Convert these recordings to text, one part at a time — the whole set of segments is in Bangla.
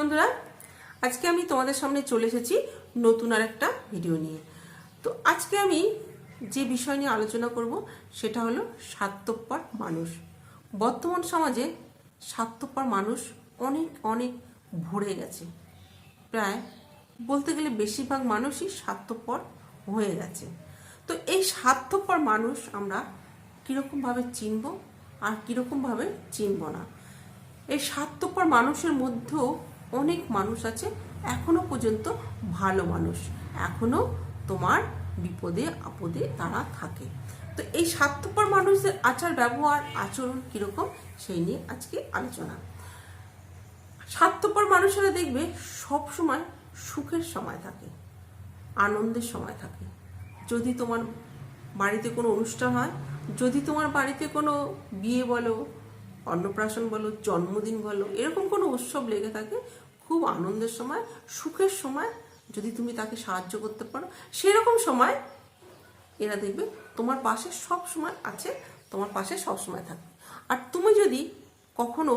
বন্ধুরা, আজকে আমি তোমাদের সামনে চলে এসেছি নতুন আর একটা ভিডিও নিয়ে। তো আজকে আমি যে বিষয় নিয়ে আলোচনা করব, সেটা হলো স্বার্থপর মানুষ। বর্তমান সমাজে স্বার্থপর মানুষ অনেক অনেক ভরে গেছে। প্রায় বলতে গেলে বেশিরভাগ মানুষই স্বার্থপর হয়ে গেছে। তো এই স্বার্থপর মানুষ আমরা কীরকমভাবে চিনব আর কীরকমভাবে চিনব না? এই স্বার্থপর মানুষের মধ্যেও অনেক মানুষ আছে, এখনও পর্যন্ত ভালো মানুষ। এখনও তোমার বিপদে, আপদে তারা থাকে। তো এই স্বার্থপর মানুষদের আচার, ব্যবহার, আচরণ কীরকম সেই নিয়ে আজকে আলোচনা। স্বার্থপর মানুষেরা দেখবে সব সময় সুখের সময় থাকে, আনন্দের সময় থাকে। যদি তোমার বাড়িতে কোনো অনুষ্ঠান হয়, যদি তোমার বাড়িতে কোনো বিয়ে বলো অন্নপ্রাশন বলো, জন্মদিন বলো, এরকম কোনো উৎসব লেগে থাকে খুব আনন্দের সময়, সুখের সময় যদি তুমি তাকে সাহায্য করতে পারো। সেরকম সময় এরা দেখবে তোমার পাশে সব সময় আছে, তোমার পাশে সব সময় থাকবে। আর তুমি যদি কখনো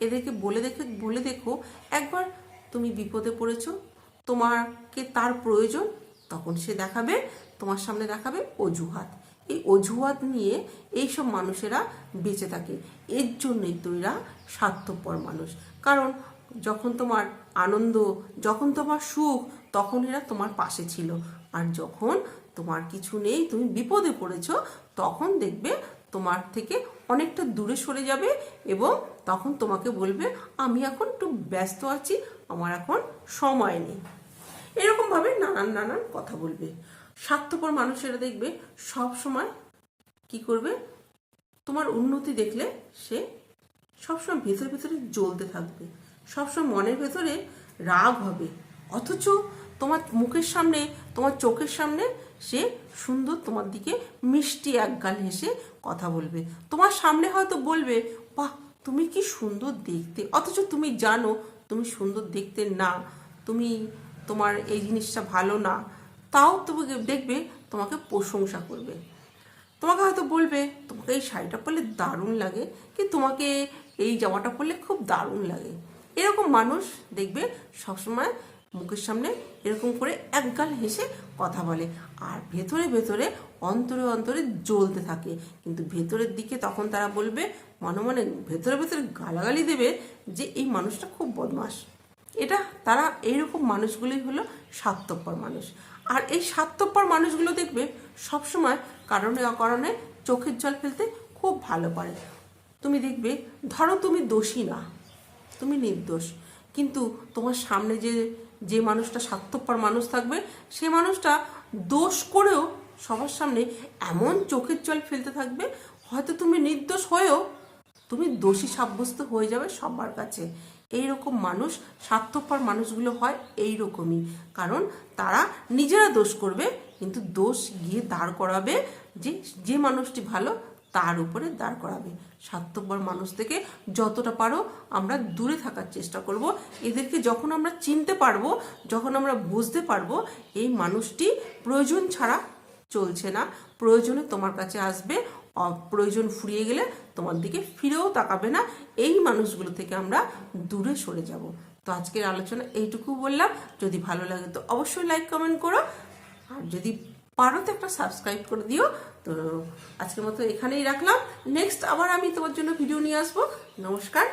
এদেরকে বলে দেখে, বলে দেখো, একবার তুমি বিপদে পড়েছো, তোমাকে তার প্রয়োজন, তখন সে দেখাবে, তোমার সামনে দেখাবে অজুহাত। এই অজুহাত নিয়ে এইসব মানুষেরা বেঁচে থাকে। এর জন্যই তৈরা স্বার্থপর মানুষ। কারণ যখন তোমার আনন্দ, যখন তোমার সুখ, তখন এরা তোমার পাশে ছিল। আর যখন তোমার কিছু নেই, তুমি বিপদে পড়েছ, তখন দেখবে তোমার থেকে অনেকটা দূরে সরে যাবে এবং তখন তোমাকে বলবে, আমি এখন একটু ব্যস্ত আছি, আমার এখন সময় নেই। এরকমভাবে নানান নানান কথা বলবে। স্বার্থপর মানুষেরা দেখবে সব সময় কি করবে? তোমার উন্নতি দেখলে সে সবসময় ভেতরে ভেতরে জ্বলতে থাকবে। সবসময় মনের ভেতরে রাগ হবে। অথচ তোমার মুখের সামনে, তোমার চোখের সামনে সে সুন্দর তোমার দিকে মিষ্টি একগাল হেসে কথা বলবে। তোমার সামনে হয়তো বলবে, বাহ, তুমি কি সুন্দর দেখতে। অথচ তুমি জানো, তুমি সুন্দর দেখতে না। তুমি তোমার এই জিনিসটা ভালো না। তাও তুমি দেখবে, তোমাকে প্রশংসা করবে। তোমাকে হয়তো বলবে, তোমাকে এই শাড়িটা পরলে দারুণ লাগে, কি তোমাকে এই জামাটা পরলে খুব দারুণ লাগে। এরকম মানুষ দেখবে সবসময় মুখের সামনে এরকম করে একগাল হেসে কথা বলে। আর ভেতরে ভেতরে, অন্তরে অন্তরে জ্বলতে থাকে। কিন্তু ভেতরের দিকে তখন তারা বলবে, মনে মনে ভেতরে ভেতরে গালাগালি দেবে যে এই মানুষটা খুব বদমাস এটা তারা, এইরকম মানুষগুলোই হলো স্বার্থপর মানুষ। আর এই স্বার্থপর মানুষগুলো দেখবে সবসময় কারণে অকারণে চোখের জল ফেলতে খুব ভালো পারে। তুমি দেখবে, ধরো তুমি দোষী না, তুমি নির্দোষ, কিন্তু তোমার সামনে যে যে মানুষটা স্বার্থপর মানুষ থাকবে, সে মানুষটা দোষ করেও সবার সামনে এমন চোখের জল ফেলতে থাকবে, হয়তো তুমি নির্দোষ হয়েও তুমি দোষী সাব্যস্ত হয়ে যাবে সবার কাছে। এই রকম মানুষ, স্বার্থপর মানুষগুলো হয় এই রকমই কারণ তারা নিজেরা দোষ করবে, কিন্তু দোষ গিয়ে দাঁড় করাবে যে যে মানুষটি ভালো, তার উপরে দাঁড় করাবে। স্বার্থপর মানুষ থেকে যতটা পারো আমরা দূরে থাকার চেষ্টা করব। এদেরকে যখন আমরা চিনতে পারব, যখন আমরা বুঝতে পারব, এই মানুষটি প্রয়োজন ছাড়া চলছে না। প্রয়োজনে তোমার কাছে আসবে প্রয়োজন ফুরিয়ে গেলে তোমার দিকে ফিরেও তাকাবে না। এই মানুষগুলো থেকে আমরা দূরে সরে যাব। তো আজকের আলোচনা এইটুকু বললাম। যদি ভালো লাগে তো অবশ্যই লাইক কমেন্ট করো। আর যদি পারো তো একটা সাবস্ক্রাইব করে দিও। তো আজকের মতো এখানেই রাখলাম। নেক্সট আবার আমি তোমার জন্য ভিডিও নিয়ে আসব। নমস্কার।